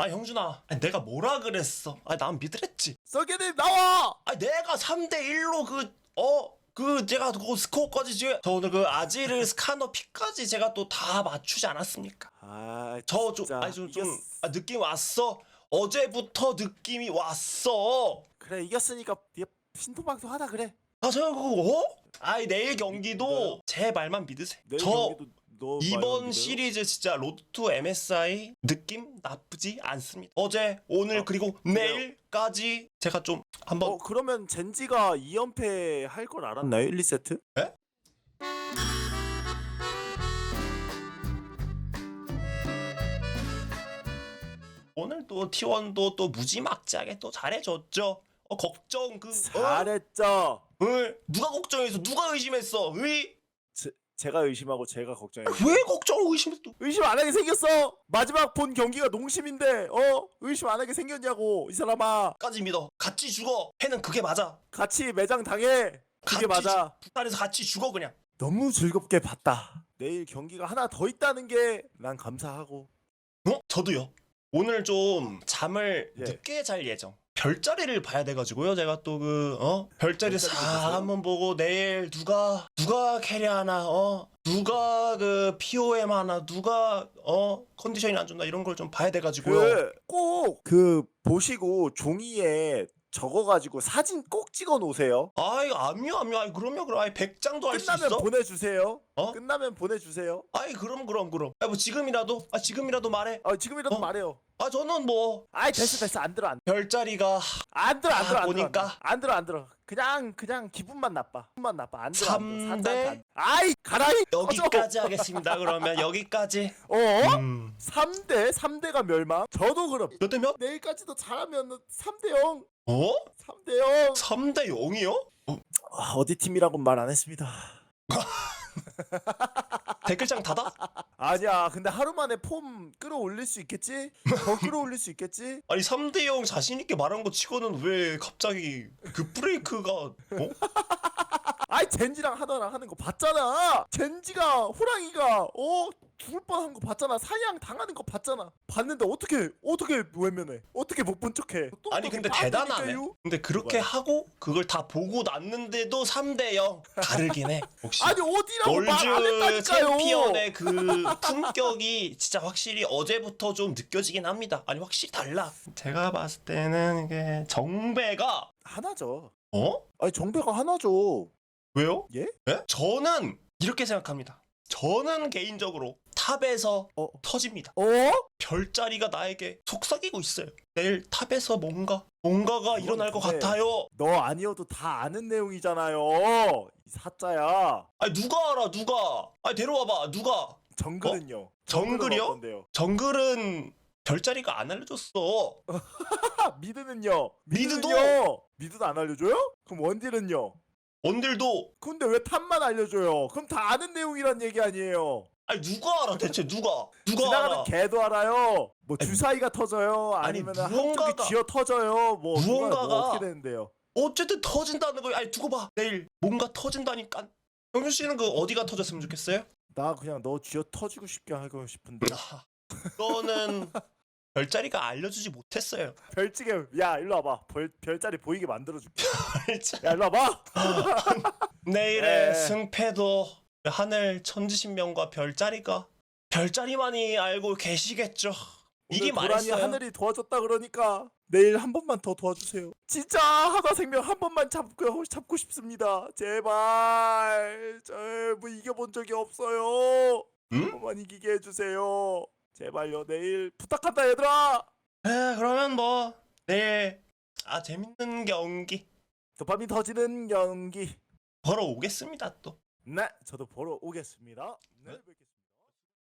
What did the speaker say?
아 형준아. 아니, 내가 뭐라 그랬어? 아난 믿으랬지. 썩게님 나와! 아 내가 3대 1로 그 어 그 제가 그 스코어까지 지금 저 오늘 그 아지르 스카너 피까지 제가 또 다 맞추지 않았습니까? 아, 저 좀 진짜 아니 좀, 좀 이겼- 아, 느낌 왔어? 어제부터 느낌이 왔어. 그래 이겼으니까 네가 신통방송 하다 그래. 아 제가 그거 어? 아이 내일 경기도 제 말만 믿으세요. 내일 저 경기도 너 이번? 시리즈 진짜 로드 투 MSI 느낌 나쁘지 않습니다. 어제, 오늘 어, 그리고 내일까지 제가 좀 한번 어 그러면 젠지가 2연패 할 걸 알았나요? 1, 2세트? 에? 오늘 또 T1도 또 무지막지하게 또 잘해줬죠. 어 걱정 그 어? 잘했죠. 어? 누가 걱정했어? 누가 의심했어? 의? 제, 제가 의심하고 제가 걱정해요. 왜 걱정 의심했어? 의심 안 하게 생겼어. 마지막 본 경기가 농심인데 어 의심 안 하게 생겼냐고 이 사람아. 까지 믿어. 같이 죽어. 해는 그게 맞아. 같이 매장 당해. 같이 그게 맞아. 북한에서 같이 죽어 그냥. 너무 즐겁게 봤다. 내일 경기가 하나 더 있다는 게 난 감사하고. 어? 저도요. 오늘 좀 잠을 예. 늦게 잘 예정. 별자리를 봐야 돼가지고요. 제가 또 그 어? 별자리 싹? 한번 보고 내일 누가 누가 캐리하나 어 누가 그 POM 하나 누가 어 컨디션이 안 좋나 이런 걸 좀 봐야 돼가지고요. 그꼭 그 보시고 종이에 적어가지고 사진 꼭 찍어 놓으세요. 아이 암요 암요 아이 그럼요 그럼 아이 100장도 할 수 끝나면 있어? 보내주세요. 어? 끝나면 보내주세요. 아이 그럼 그럼 그럼. 아 뭐 지금이라도 아 지금이라도 말해. 아 지금이라도 어? 말해요. 아 저는 뭐 아이 됐어 됐어 안 들어 안, 별자리가 안 들어 안 들어 아, 안 보니까. 들어 안 들어 안 들어 그냥 그냥 기분만 나빠 기분만 나빠 안 들어 안 들어 삼 사자, 대? 안- 아이 가라이 여기까지 하겠습니다. 그러면 여기까지. 어? 음. 3대 3대가 멸망 저도 그럼 몇 대 몇? 내일까지도 잘하면 3대 0 어? 3대 0 3대 0이요? 아, 어디 팀이라고 말 안 했습니다 댓글장 닫아? 아니야 근데 하루 만에 폼 끌어올릴 수 있겠지? 더 끌어올릴 수 있겠지? 아니 3대 0 자신 있게 말한 거 치고는 왜 갑자기 그 브레이크가 어? 아이 젠지랑 하더랑 하는 거 봤잖아. 젠지가 호랑이가 어 죽을 뻔한 거 봤잖아. 사냥 당하는 거 봤잖아. 봤는데 어떻게 어떻게 외면해? 어떻게 못 본 척해? 또 아니 근데 빠지니까요? 대단하네. 근데 그렇게 뭐야? 하고 그걸 다 보고 났는데도 3대 0 다르긴 해. 역시 아니 어디라고 말 안 월즈 했다니까요. 챔피언의 그 품격이 진짜 확실히 어제부터 좀 느껴지긴 합니다. 아니 확실히 달라. 제가 봤을 때는 이게 정배가 하나죠. 어? 아니 정배가 하나죠. 왜요? 예? 저는 이렇게 생각합니다. 저는 개인적으로 탑에서 어? 터집니다. 어? 별자리가 나에게 속삭이고 있어요. 내일 탑에서 뭔가 뭔가가 일어날 것 근데- 같아요. 너 아니어도 다 아는 내용이잖아요. 이 사자야. 아니 누가 알아 누가? 아니 데려와봐 누가? 정글은요. 정글이요? 어떤데요? 정글은 별자리가 안 알려줬어. 하, 미드는요. 미드도? 미드는요. 미드도 안 알려줘요? 그럼 원딜은요? 원딜도 근데 왜 탑만 알려줘요? 그럼 다 아는 내용이란 얘기 아니에요. 아니 누가 알아 대체 누가? 누가 지나가는 알아? 개도 알아요. 뭐 아니, 주사위가 터져요. 아니, 아니면 무언가가- 한쪽이 쥐어 터져요. 뭐 누가 무언가가- 뭐 어떻게 되는데요? 어쨌든 터진다는 거. 아니 두고 봐. 내일 뭔가 터진다니까. 영준 씨는 그 어디가 터졌으면 좋겠어요? 나 그냥 너 쥐어 터지고 싶게 하고 싶은데. 아, 너는 별자리가 알려주지 못했어요. 별찌개 야 일로 와봐. 별 별자리 보이게 만들어줄게. 야 일로 와봐. 내일의 에. 승패도 하늘 천지신명과 별자리가 별자리만이 알고 계시겠죠. 이게 고라니 말했어요. 하늘이 도와줬다 그러니까 내일 한 번만 더 도와주세요. 진짜 하나 생명 한 번만 잡고 잡고 싶습니다. 제발. 저뭐 이겨본 적이 없어요. 한 응? 번만 이기게 해주세요. 제발요. 내일 부탁한다 얘들아. 에, 그러면 뭐 내일 아 재밌는 경기 도파민 터지는 경기. 보러 오겠습니다 또. 네, 저도 보러 오겠습니다. 네, 네. 뵙겠습니다.